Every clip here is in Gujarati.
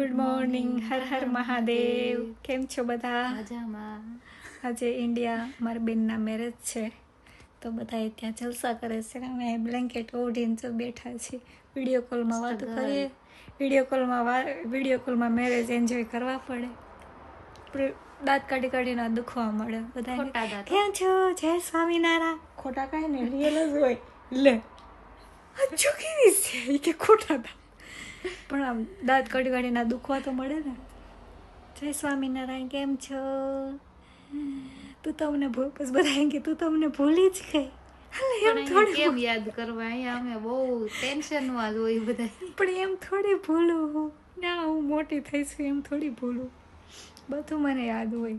ગુડ મોર્નિંગ હર હર મહાદેવ કેમ છો બધા? મજામાં. આજે ઇન્ડિયા મારા બેનના મેરેજ છે. તો બધા ત્યાં જલસા કરે છે ને અમે બ્લેન્કેટ ઓઢીને જો બેઠા છીએ. વીડિયો કોલમાં વાતો કરીએ. વીડિયો કોલમાં વીડિયો કોલમાં મેરેજ એન્જોય કરવા પડે. દાંત કાઢી કાઢીને દુખવા મળે બધા. કેમ છો? જય સ્વામિનારાયણ. ખોટા કાંઈ ને રિયલ જ હોય. લે. આ જો કેવી છે. કે ખોટા દાંત. પણ આમ દાંત કાઢી કાઢીને દુખવા તો મળે ને. જય સ્વામિનારાયણ કેમ છો? તું તમને ભૂલ બસ બધા એમ કે તું તમને ભૂલી જ ગઈ. કેમ યાદ કરવા? અહીંયા અમે બહુ ટેન્શનમાં જ હોય બધા પણ એમ થોડી ભૂલું ના હું મોટી થઈશ એમ થોડી ભૂલું. બધું મને યાદ હોય.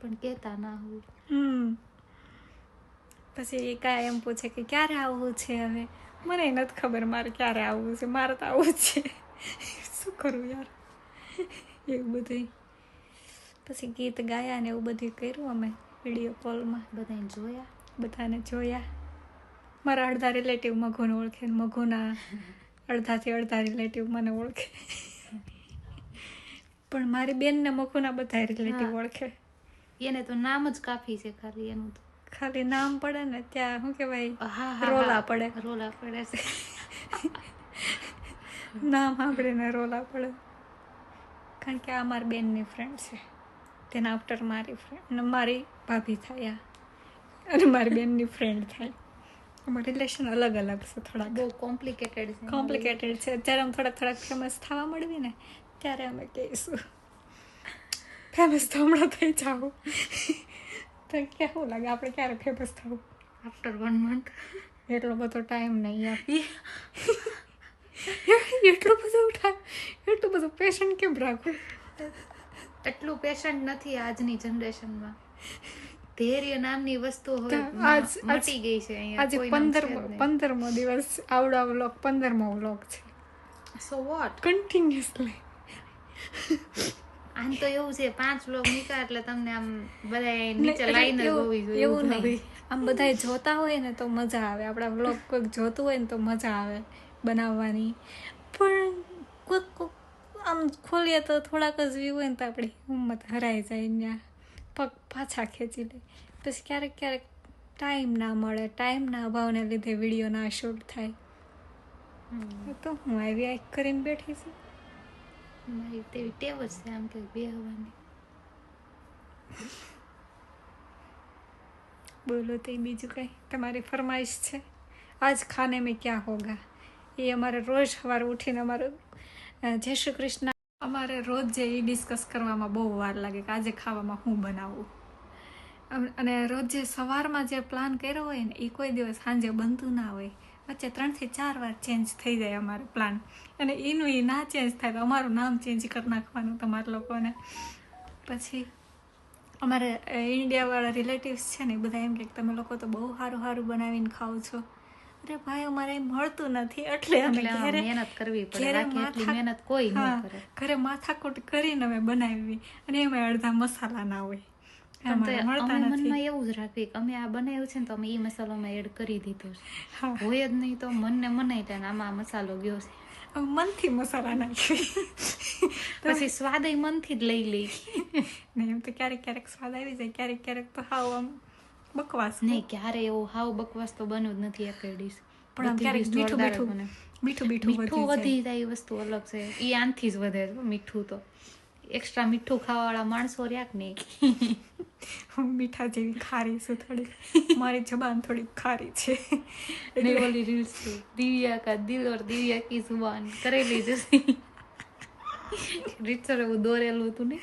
પણ કહેતા ના હોય. હમ. પછી એ કાંઈ એમ પૂછે કે ક્યારે આવવું છે હવે? મને નથી ખબર મારે ક્યારે આવવું છે. મારે તો આવવું જ છે. શું કરું યાર? એવું બધું પછી ગીત ગાયા ને એવું બધું કર્યું અમે વીડિયો કોલમાં. બધાને જોયા? બધાને જોયા. મારા અડધા રિલેટિવ મઘુને ઓળખે ને મઘુના અડધાથી અડધા રિલેટિવ મને ઓળખે. પણ મારી બેનને મઘુના બધા રિલેટિવ ઓળખે. એને તો નામ જ કાફી છે ખાલી એનું તો. ખાલી નામ પડે ને ત્યાં શું કહેવાય? રોલા પડે. રોલા પડે નામ સાંભળીને રોલા પડે. કારણ કે આ મારી બેનની ફ્રેન્ડ છે. તેના આફ્ટર મારી ફ્રેન્ડ મારી ભાભી થાય આ. અને મારી બેનની ફ્રેન્ડ થાય. અમારા રિલેશન અલગ અલગ છે થોડા બહુ કોમ્પ્લિકેટેડ છે. કોમ્પ્લિકેટેડ છે. જ્યારે અમે થોડાક થોડાક ફેમસ થવા મળવી ને ત્યારે અમે કહીશું. ફેમસ તો હમણાં થઈ જાઓ. તો કેવું લાગે? આપણે ક્યારે ફેમસ થવું આફ્ટર વન મંથ એટલો બધો ટાઈમ નહીં યાર. એટલું બધું ટાઈમ એટલું બધું પેશન્ટ કેમ રાખવું એટલું પેશન્ટ નથી આજની જનરેશનમાં ધૈર્ય નામની વસ્તુ હવે આજ- મટી ગઈ છે આજે પંદરમો પંદરમો દિવસ આવડો વ્લોગ પંદરમો વ્લોગ છે. સો વોટ કન્ટિન્યુઅસલી આમ તો એવું છે પાંચ લોક નીકળે એટલે તમને આમ બધા નીચે લાઈન જ હોવી જોઈએ એવું નહીં. આમ બધા જોતા હોય ને તો મજા આવે. આપણા વ્લોગ કોઈક જોતું હોય ને તો મજા આવે બનાવવાની. પણ કોઈક કોઈક આમ ખોલીએ તો થોડાક જ વ્યૂ હોય ને તો આપણી હિંમત હરાઈ જાય ત્યાં પગ પાછા ખેંચી લે. પછી ક્યારેક ક્યારેક ટાઈમ ના મળે. ટાઈમના અભાવને લીધે વીડિયો ના શૂટ થાય. તો હું આવી આઈક કરીને બેઠી છું. મારી તેવી ટેવ જ છે, આમ કે બેહવાની. બોલો તે બીજું કંઈ? તમારી ફરમાઈશ છે? આજ ખાને મેં ક્યાં હોગા? એ અમારે રોજ સવારે ઉઠીને અમારે જય શ્રી કૃષ્ણ. અમારે રોજ જે એ ડિસ્કસ કરવામાં બહુ વાર લાગે કે આજે ખાવામાં હું બનાવું. અને રોજ જે સવારમાં જે પ્લાન કર્યો હોય ને એ કોઈ દિવસ સાંજે બનતું ના હોય. વચ્ચે ત્રણથી ચાર વાર ચેન્જ થઈ જાય અમારો પ્લાન અને એનું એ ના ચેન્જ થાય તો અમારું નામ ચેન્જ કરી નાખવાનું તમારા લોકોને. પછી અમારે ઇન્ડિયાવાળા રિલેટિવ્સ છે ને બધા એમ કે તમે લોકો તો બહુ સારું સારું બનાવીને ખાઓ છો. અરે ભાઈ અમારે મળતું નથી. એટલે અમે ઘરે મહેનત કરવી પડે. એટલી મહેનત કોઈ ન કરે. ઘરે માથાકૂટ કરીને અમે બનાવી અને એમાં અડધા મસાલા ના હોય. મનમાં એવું જ રાખવી કે અમે આ બનાવ્યું છે ને તો અમે એ મસાલો અમે એડ કરી દીધો છે. હોય જ નહીં તો મનને મનાય ત્યાં આમાં મસાલો ગયો છે. મનથી મસાલા નાખી. પછી સ્વાદ મનથી જ લઈ લઈ ને એમ તો ક્યારેક ક્યારેક સ્વાદ આવી જાય ક્યારેક ક્યારેક તો હાવ આમ બકવાસ. નહીં ક્યારે એવું હાવ બકવાસ તો બન્યું જ નથી એક ડીશ પણ ક્યારેક મીઠું મીઠું મીઠું મીઠું વધી જાય. એ વસ્તુ અલગ છે. એ આનથી જ વધે મીઠું તો. એક્સ્ટ્રા મીઠું ખાવાવાળા માણસો રહ્યા કે હું મીઠા જેવી ખારી છું થોડી મારી જબાન થોડી ખારી છે. ને રીલ્સ દિવ્યા કા દિલ ઓર દિવ્યા કી જુબાન કરેલી જશે રીતસર એવું દોરેલું હતું ને?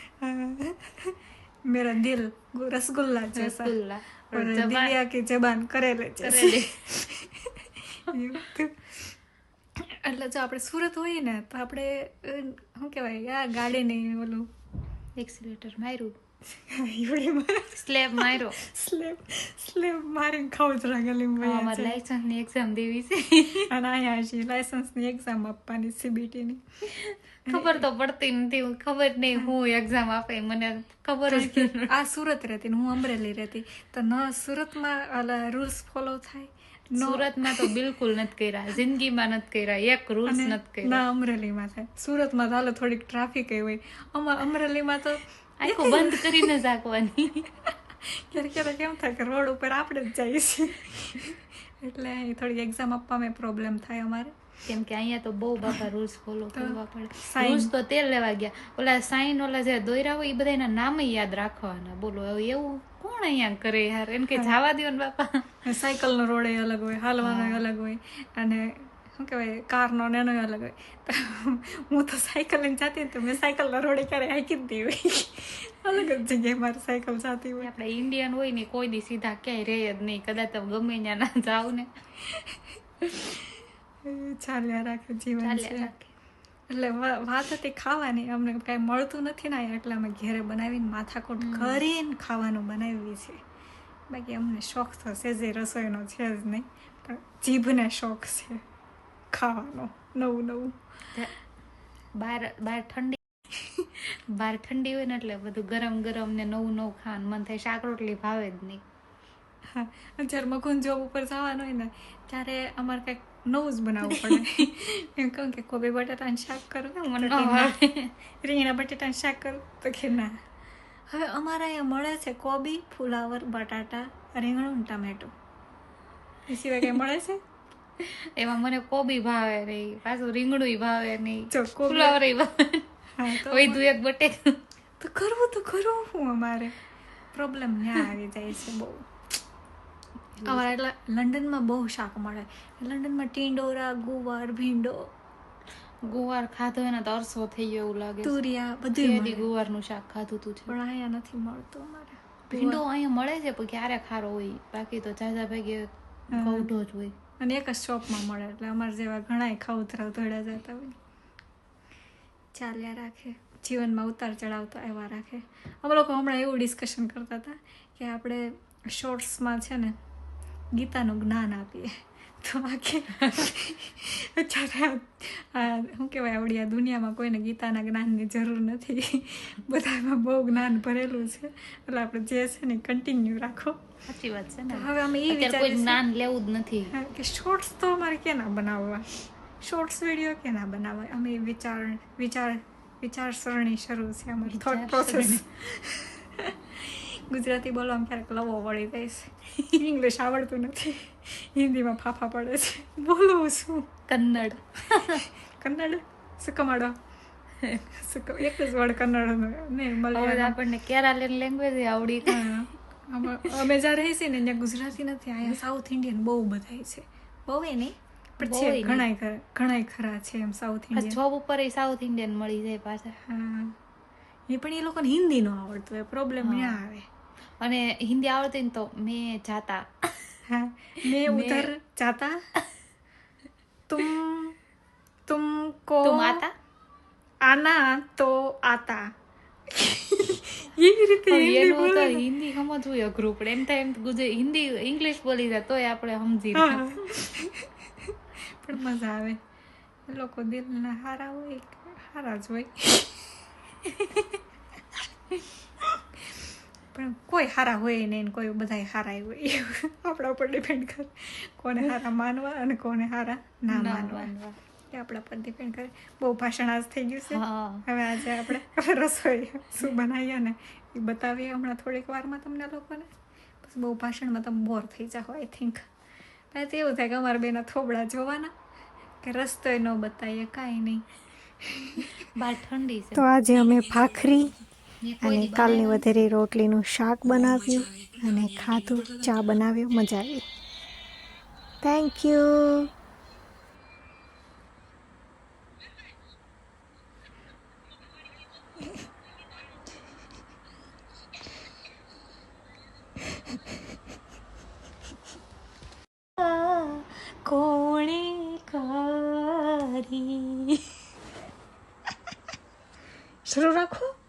મેરા દિલ રસગુલ્લા છે જસગુલ્લા દિવ્યા કી જબાન કરેલે જશે એટલે જો આપણે સુરત હોઈએ ને તો આપણે શું કહેવાય આ ગાડી નહીં ઓલું એક્સિલેટર માર્યું. સ્લેબ માર્યો. સ્લેબ સ્લેબ મારીને ખાવું જ અમારે રાગલી લાયસન્સ એક્ઝામ દેવી છે. અને અહીંયા છે લાયસન્સની એક્ઝામ આપવાની સીબીટીની ખબર તો પડતી નથી ખબર નહીં હું એક્ઝામ આપે મને ખબર જ આ સુરત રહેતી હું અમરેલી રહેતી. તો ન સુરતમાં ઓલા રૂલ્સ ફોલો થાય? સુરતમાં તો બિલકુલ નથી કર્યા. જિંદગીમાં નથી કર્યા. એક રૂલ્સ નથી કર્યા. ના અમરેલીમાં થાય સુરતમાં તો હાલો થોડીક ટ્રાફિક હોય. અમા અમરેલીમાં તો આખું બંધ કરીને જ રાખવાની ક્યારેક ક્યારેક કેમ થાય કે રોડ ઉપર આપણે જ જઈએ છીએ? એટલે થોડી એક્ઝામ આપવામાં પ્રોબ્લેમ થાય અમારે. કેમ કે અહીંયા તો બહુ બાપા રૂલ્સ ફોલો કરવા પડે. રૂલ્સ તો તેલ લેવા ગયા. ઓલા સાઈન ઓલા જે દોયરા હોય એ બધાના નામ યાદ રાખવાના. બોલો એવું કોણ અહીંયા કરે યાર? એમ કે જવા દો ને બાપા. સાયકલનો રોડે અલગ હોય હાલવાનો અલગ હોય અને શું કહેવાય કારનો ને એનો અલગ હોય. હું તો સાયકલ લઈને જતી તો મેં સાયકલના રોડે ક્યારે હાકી જ હોય. અલગ જ જગ્યાએ મારી સાયકલ જતી હોય. આપણે ઇન્ડિયન હોય ને કોઈ દી સીધા ક્યાંય રહે જ નહીં. કદાચ ગમે ત્યાં ના જાવ ને. ચાલ્યા રાખે જીવન છે. એટલે વાત હતી ખાવાની અમને કાંઈ મળતું નથી ને એટલે અમે ઘેરે બનાવીને માથાકોટ કરીને ખાવાનું બનાવીએ છીએ. બાકી અમને શોખ તો છે જે રસોઈનો છે જ નહીં પણ જીભને શોખ છે ખાવાનો નવું નવું. બાર બાર ઠંડી બાર ઠંડી હોય ને એટલે બધું ગરમ ગરમ ને નવું નવું ખાવાનું મન થાય શાક રોટલી ભાવે જ નહીં. હા જ્યારે મકુન જોબ ઉપર જવાનું હોય ને ત્યારે અમારે કંઈક નવું જ બનાવવું પડે એમ કહું કે કોબી બટાટાનું શાક કરું મને ન કે રીંગણા બટાટાનું શાક કરું તો કે ના હવે અમારા અહીંયા મળે છે કોબી ફુલાવર બટાટા રીંગણું ને ટમેટું એ સિવાય કંઈ મળે છે એમાં મને કોબી ભાવે નહીં પાછું રીંગણું ભાવે નહીં ફુલાવર ભાવે હા વૈધું એક બટેકું તો કરવું તો કરવું શું અમારે પ્રોબ્લેમ ત્યાં આવી જાય છે બહુ અમારે એટલે લંડનમાં બહુ શાક મળે. લંડનમાં ટીંડોરા ગુવાર ભીંડો. ગુવાર ખાધો એને તો અરસો થઈ ગયો એવું લાગે તુરિયા બધું ગુવારનું શાક ખાધું તું છે. પણ અહીંયા નથી મળતું અમારે. ભીંડો અહીંયા મળે છે પણ ક્યારે ખારો હોય? બાકી તો જાજા ભાગે કૌઢો જ હોય. અને એક જ શોપમાં મળે એટલે અમારે જેવા ઘણાય ખાઉતરાવ ધોડા જતા હોય. ચાલ્યા રાખે. જીવનમાં ઉતાર ચડાવ તો આવ્યા રાખે. અમે લોકો હમણાં એવું ડિસ્કશન કરતા હતા કે આપણે શોર્ટ્સમાં છે ને ગીતાનું જ્ઞાન આપીએ. તો આખે અત્યારે આ- શું કહેવાય આવડી આ દુનિયામાં કોઈને ગીતાના જ્ઞાનની જરૂર નથી. બધામાં બહુ જ્ઞાન ભરેલું છે. એટલે આપણે જે છે ને કન્ટિન્યુ રાખો. સાચી વાત છે ને. હવે અમે એ છીએ જ્ઞાન લેવું જ નથી. કે શોર્ટ્સ તો અમારે કેના બનાવવા? શોર્ટ્સ વીડિયો કેના બનાવવા? અમે વિચાર વિચાર વિચારસરણી શરૂ છે અમારી થોટ પ્રોસેસ ગુજરાતી બોલવામાં ક્યારેક લવો વળી જાય છે. ઇંગ્લિશ આવડતું નથી. હિન્દીમાં ફાફા પડે છે. બોલવું શું કન્નડ. કન્નડ? સુકમાડો કમાડો? એક જ વર્ડ કન્નડ ને. હવે આપણને કેરાલિયન લેંગ્વેજ આવડી અમે જ્યાં રહી છીએ ને ત્યાં ગુજરાતી નથી. અહીંયા સાઉથ ઇન્ડિયન બહુ બધાય છે. બહુ એ નહીં પણ છે ઘણાય ખરા ઘણાય ખરા છે એમ સાઉથ ઇન્ડિયન જોબ ઉપર એ સાઉથ ઇન્ડિયન મળી જાય પાછા. હા. એ પણ એ લોકોને હિન્દી ન આવડતું હોય. પ્રોબ્લેમ ના આવે. અને હિન્દી આવડતી ને તો મેં જાતા. હા મેં ઉધર જાતા. તુમ કો તું માતા આના તો આતા. એવી રીતે હિન્દી તો હિન્દી સમજવું અઘરું પડે એમ થાય એમ ગુજરાતી હિન્દી ઇંગ્લિશ બોલી જાય તોય આપણે સમજી પણ મજા આવે. એ લોકો દિલના હારા હોય હારા જ હોય. પણ કોઈ સારા હોય નહીં ને કોઈ બધાય હારા હોય. આપણા ઉપર ડિપેન્ડ કરે. કોને સારા માનવા અને કોને સારા ના માનવા. માનવા. એ આપણા પર ડિપેન્ડ કરે. બહુ ભાષણ આજ થઈ ગયું છે. હવે આજે આપણે રસોઈ શું બનાવીએ ને એ બતાવીએ હમણાં થોડીક વારમાં તમને લોકોને. બસ બહુ ભાષણમાં તમે બોર થઈ જાઓ આઈ થિંક પછી તો એવું થાય કે અમારા બેના થોબડા જોવાના કે રસ્તોય ન બતાવીએ કાંઈ નહીં. બહાર ઠંડી છે. તો આજે અમે ભાખરી અને કાલની વધેરી રોટલીનું શાક બનાવ્યું અને ખાધું ચા બનાવ્યું મજા આવી. થેન્ક યુ કોણે કરી? શરૂ રાખો.